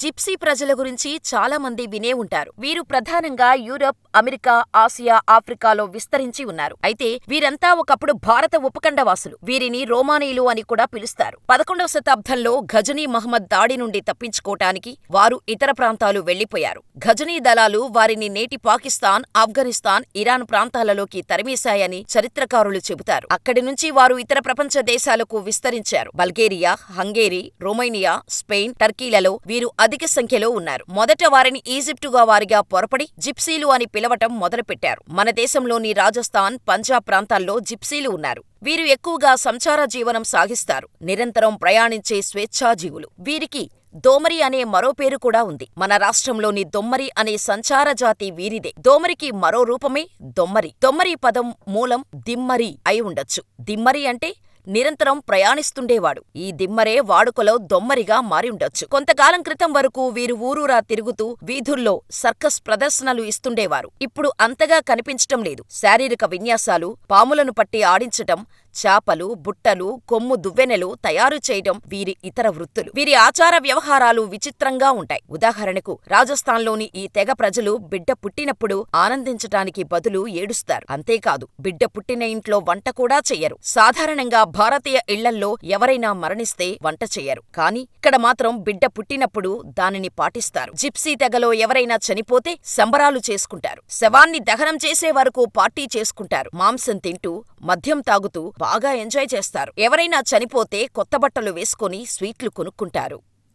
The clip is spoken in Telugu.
జిప్సీ ప్రజల గురించి చాలా మంది వినే ఉంటారు. వీరు ప్రధానంగా యూరప్, అమెరికా, ఆసియా, ఆఫ్రికాలో విస్తరించి ఉన్నారు. అయితే వీరంతా ఒకప్పుడు భారత ఉపఖండవాసులు. వీరిని రోమానీలు అని కూడా పిలుస్తారు. పదకొండవ శతాబ్దంలో ఘజనీ మహ్మద్ దాడి నుండి తప్పించుకోటానికి వారు ఇతర ప్రాంతాలు వెళ్ళిపోయారు. ఘజనీ దళాలు వారిని నేటి పాకిస్తాన్, ఆఫ్ఘనిస్తాన్, ఇరాన్ ప్రాంతాలలోకి తరిమేశాయని చరిత్రకారులు చెబుతారు. అక్కడి నుంచి వారు ఇతర ప్రపంచ దేశాలకు విస్తరించారు. బల్గేరియా, హంగేరి, రొమేనియా, స్పెయిన్, టర్కీలలో వీరు అధిక సంఖ్యలో ఉన్నారు. మొదట వారిని ఈజిప్టుగా వారిగా పొరపడి జిప్సీలు అని పిలవటం మొదలుపెట్టారు. మన దేశంలోని రాజస్థాన్, పంజాబ్ ప్రాంతాల్లో జిప్సీలు ఉన్నారు. వీరు ఎక్కువగా సంచార జీవనం సాగిస్తారు. నిరంతరం ప్రయాణించే స్వేచ్ఛాజీవులు. వీరికి దోమరి అనే మరో పేరు కూడా ఉంది. మన రాష్ట్రంలోని దొమ్మరి అనే సంచార జాతి వీరిదే. దోమరికి మరో రూపమే దొమ్మరి. దొమ్మరి పదం మూలం దిమ్మరి అయి ఉండొచ్చు. దిమ్మరి అంటే నిరంతరం ప్రయాణిస్తుండేవాడు. ఈ దిమ్మరే వాడుకలో దొమ్మరిగా మారిండొచ్చు కొంతకాలం క్రితం వరకు వీరు ఊరూరా తిరుగుతూ వీధుల్లో సర్కస్ ప్రదర్శనలు ఇస్తుండేవారు. ఇప్పుడు అంతగా కనిపించటం లేదు. శారీరక విన్యాసాలు, పాములను పట్టి ఆడించటం, చాపలు, బుట్టలు, కొమ్ము దువ్వెనలు తయారు చేయటం వీరి ఇతర వృత్తులు. వీరి ఆచార వ్యవహారాలు విచిత్రంగా ఉంటాయి. ఉదాహరణకు రాజస్థాన్లోని ఈ తెగ ప్రజలు బిడ్డ పుట్టినప్పుడు ఆనందించటానికి బదులు ఏడుస్తారు. అంతేకాదు బిడ్డ పుట్టిన ఇంట్లో వంట కూడా చెయ్యరు. సాధారణంగా భారతీయ ఇళ్ళల్లో ఎవరైనా మరణిస్తే వంట చెయ్యరు. కాని ఇక్కడ మాత్రం బిడ్డ పుట్టినప్పుడు దానిని పాటిస్తారు. జిప్సీ తెగలో ఎవరైనా చనిపోతే సంబరాలు చేసుకుంటారు. శవాన్ని దహనం చేసే వరకు పార్టీ చేసుకుంటారు. మాంసం తింటూ, మద్యం తాగుతూ బాగా ఎంజాయ్ చేస్తారు. ఎవరైనా చనిపోతే కొత్త బట్టలు వేసుకొని స్వీట్లు కొనుక్కుంటారు.